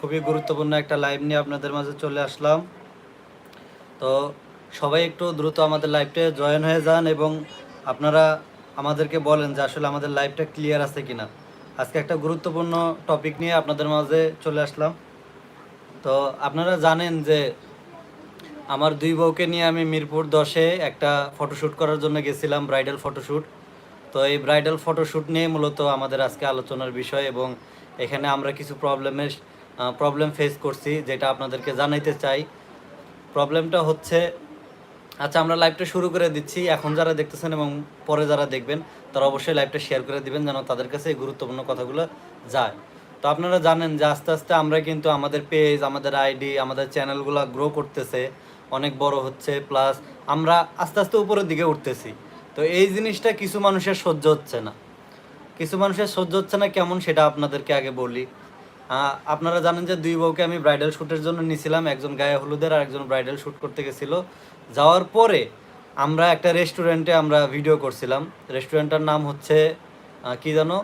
খুবই গুরুত্বপূর্ণ একটা লাইভ নিয়ে আপনাদের মাঝে চলে আসলাম। তো সবাই একটু দ্রুত আমাদের লাইভটা জয়েন হয়ে যান এবং আপনারা আমাদেরকে বলেন যে আসলে আমাদের লাইভটা ক্লিয়ার আছে কিনা। আজকে একটা গুরুত্বপূর্ণ টপিক নিয়ে আপনাদের মাঝে চলে আসলাম। তো আপনারা জানেন যে আমার দুই বউকে নিয়ে আমি মিরপুর দশে একটা ফটোশ্যুট করার জন্য গেছিলাম ব্রাইডাল ফটোশ্যুট তো এই ব্রাইডাল ফটোশ্যুট নিয়ে মূলত আমাদের আজকে আলোচনার বিষয় এবং এখানে আমরা কিছু প্রবলেমের প্রবলেম ফেস করছি, যেটা আপনাদেরকে জানাইতে চাই। প্রবলেমটা হচ্ছে আচ্ছা আমরা লাইভটা শুরু করে দিচ্ছি। এখন যারা দেখতেছেন এবং পরে যারা দেখবেন, তারা অবশ্যই লাইভটা শেয়ার করে দিবেন যেন তাদের কাছে এই গুরুত্বপূর্ণ কথাগুলো যায়। তো আপনারা জানেন যে আস্তে আস্তে আমরা কিন্তু আমাদের পেজ আমাদের আইডি আমাদের চ্যানেলগুলো গ্রো করতেছে, অনেক বড় হচ্ছে প্লাস আমরা আস্তে আস্তে উপরের দিকে উঠতেছি। তো এই জিনিসটা কিছু মানুষের সহ্য হচ্ছে না। কিছু মানুষের সহ্য হচ্ছে না কেমন সেটা আপনাদেরকে আগে বলি। আপনারা জানেন যে দুই বউকে আমি ব্রাইডাল শ্যুটের জন্য নিছিলাম। একজন গায়ে হলুদের আর একজন ব্রাইডাল শ্যুট করতে গেছিল। যাওয়ার পরে আমরা একটা রেস্টুরেন্টে আমরা ভিডিও করছিলাম। রেস্টুরেন্টটার নাম হচ্ছে কি জানো?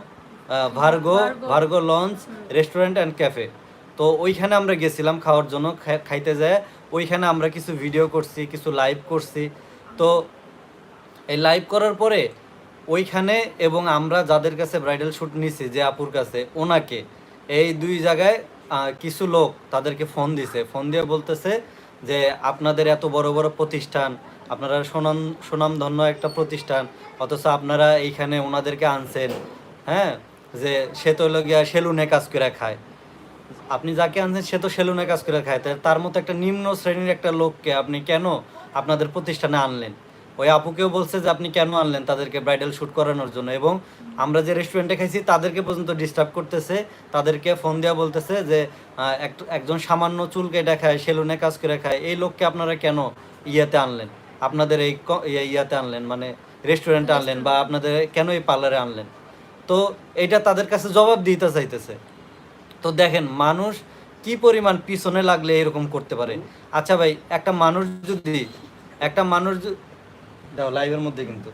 Virgo Virgo lounge restaurant and cafe তো ওইখানে আমরা গেছিলাম খাওয়ার জন্য খাইতে যায়। ওইখানে আমরা কিছু ভিডিও করছি কিছু লাইভ করছি। তো এই লাইভ করার পরে ওইখানে এবং আমরা যাদের কাছে ব্রাইডাল শ্যুট নিছি যে আপুর কাছে ওনাকে এই দুই জায়গায় কিছু লোক তাদেরকে ফোন দিছে। ফোন দিয়ে বলতেছে যে, আপনাদের এত বড় বড় প্রতিষ্ঠান, আপনারা সুনাম, সুনামধন্য একটা প্রতিষ্ঠান, অথচ আপনারা এইখানে ওনাদেরকে আনছেন হ্যাঁ? যে, সে তো গিয়া সেলুনে কাজ করে খায়। আপনি যাকে আনছেন, সে তো সেলুনে কাজ করে খায়। তার মতো একটা নিম্ন শ্রেণির একটা লোককে আপনি কেন আপনাদের প্রতিষ্ঠানে আনলেন? ওই আপুকেও বলছে যে আপনি কেন আনলেন তাদেরকে ব্রাইডাল শ্যুট করানোর জন্য এবং আমরা যে রেস্টুরেন্টে খাইছি, তাদেরকে পর্যন্ত ডিস্টার্ব করতেছে, তাদেরকে ফোন দেওয়া বলতেছে যে এক- একজন সামান্য চুলকে দেখায়, সেলুনে কাজ করে খায়, এই লোককে আপনারা কেন ইয়েতে আনলেন? আপনাদের এই ইয়ে- ইয়াতে আনলেন মানে রেস্টুরেন্টে আনলেন বা আপনাদের কেন এই পার্লারে আনলেন? তো এটা তাদের কাছে জবাব দিতে চাইতেছে। তো দেখেন, মানুষ কি পরিমাণ পিছনে লাগলে এরকম করতে পারে? আচ্ছা ভাই, একটা মানুষ যদি, একটা মানুষ দাও লাইভের মধ্যে কিন্তু।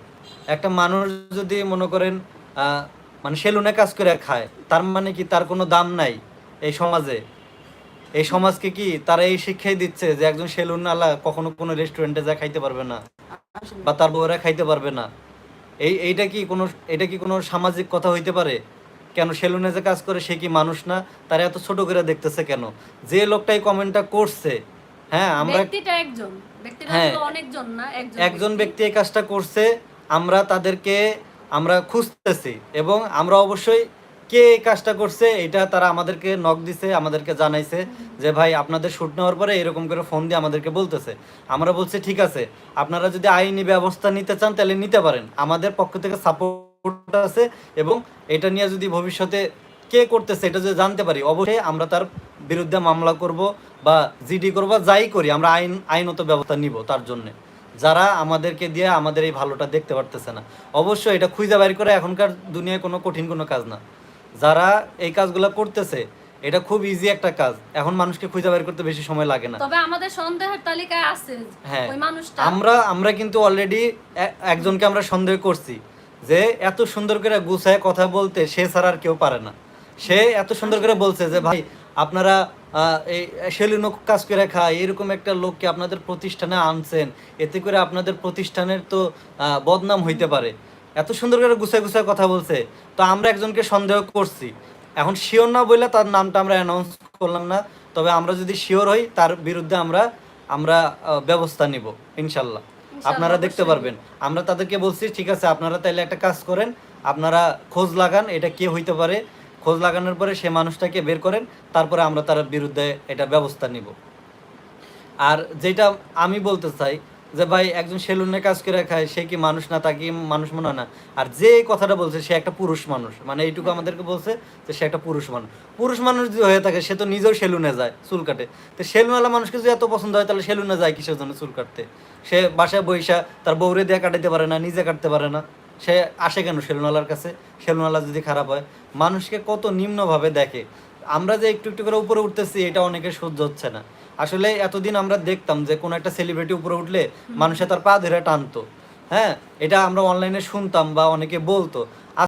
একটা মানুষ যদি মনে করেন মানে সেলুনে কাজ করে খায়, তার মানে কি তার কোনো দাম নাই এই সমাজে? এই সমাজকে কি তারা এই শিক্ষাই দিচ্ছে যে একজন সেলুন আলা কখনো কোনো রেস্টুরেন্টে যা খাইতে পারবে না বা তার বউরা খাইতে পারবে না? এই, এইটা কি কোনো, এটা কি কোনো সামাজিক কথা হইতে পারে? কেন সেলুনে যে কাজ করে সে কি মানুষ না? তারা এত ছোট করে দেখতেছে কেন? যে লোকটাই কমেন্টটা করছে হ্যাঁ আমরা ব্যক্তিটা একজন। ব্যক্তিটা হ্যাঁ। অনেকজন না একজন একজন ব্যক্তি। এই কাজটা করছে আমরা তাদেরকে আমরা খুঁজতেছি এবং আমরা অবশ্যই কে এই কাজটা করছে এটা তারা আমাদেরকে নক দিছে আমাদেরকে জানাইছে যে ভাই আপনাদের শুট নেওয়ার পরে এরকম করে ফোন দিয়ে আমাদেরকে বলতেছে। আমরা বলছি ঠিক আছে আপনারা যদি আইনি ব্যবস্থা নিতে চান তাহলে নিতে পারেন। আমাদের পক্ষ থেকে সাপোর্ট আছে এবং এটা নিয়ে যদি ভবিষ্যতে কে করতেছে এটা যদি জানতে পারি অবশ্যই আমরা তার বিরুদ্ধে মামলা করব বা জিডি করব যাই করি আমরা আইন আইনত ব্যবস্থা নিব তার জন্য। যারা আমাদেরকে দিয়ে আমাদের এই ভালোটা দেখতে পারতেছে না। অবশ্যই এটা খুঁজে বাইর করে এখনকার দুনিয়ায় কোনো কঠিন কোনো কাজ না। যারা এই কাজগুলো করতেছে এটা খুব ইজি একটা কাজ। এখন মানুষকে খুঁজে বাইর করতে বেশি সময় লাগে না। তবে আমাদের সন্দেহের তালিকায় আছে হ্যাঁ ওই মানুষটা। আমরা আমরা কিন্তু অলরেডি একজনকে আমরা সন্দেহ করছি যে এত সুন্দর করে গুছায় কথা বলতে সে ছাড়া আর কেউ পারে না। সে এত সুন্দর করে বলছে যে ভাই আপনারা এই সেলুনো কাজ করে খায় এরকম একটা লোককে আপনাদের প্রতিষ্ঠানে আনছেন এতে করে আপনাদের প্রতিষ্ঠানের তো বদনাম হইতে পারে। এত সুন্দর করে গুছায় গুছায় কথা বলছে তো আমরা একজনকে সন্দেহ করছি। এখন শিওর না বললে তার নামটা আমরা অ্যানাউন্স করলাম না তবে আমরা যদি শিওর হই তার বিরুদ্ধে আমরা আমরা ব্যবস্থা নিব ইনশাল্লাহ। আপনারা দেখতে পারবেন। আমরা তাদেরকে বলছি ঠিক আছে আপনারা তাইলে একটা কাজ করেন আপনারা খোঁজ লাগান এটা কে হইতে পারে খোঁজ লাগানোর পরে সে মানুষটাকে বের করেন তারপরে আমরা তার বিরুদ্ধে এটা ব্যবস্থা নিব। আর যেটা আমি বলতে চাই যে ভাই একজন সেলুনে কাজ করে খায় সে কি মানুষ না তাকে মানুষ মনে হয় না? আর যে কথাটা বলছে সে একটা পুরুষ মানুষ। মানে এইটুকু আমাদেরকে বলছে যে সে একটা পুরুষ মানুষ। পুরুষ মানুষ যদি হয়ে থাকে সে তো নিজেও সেলুনে যায় চুল কাটে। তো সেলুনওয়ালা মানুষকে যদি এত পছন্দ হয় তাহলে সেলুনে যায় কিসের জন্য চুল কাটতে? সে বাসায় বৈশা তার বউরে দিয়ে কাটাইতে পারে না নিজে কাটতে পারে না। সে আসে কেন সেলুনওয়ালার কাছে? সেলুনওয়ালা যদি খারাপ হয় মানুষকে কত নিম্নভাবে দেখে। আমরা যে একটু একটু করে উপরে উঠতেছি এটা অনেকে সহ্য হচ্ছে না। আসলে এতদিন আমরা দেখতাম যে কোনো একটা সেলিব্রিটি উপরে উঠলে মানুষে তার পা ধরে টানতো। হ্যাঁ? এটা আমরা অনলাইনে শুনতাম বা অনেকে বলতো।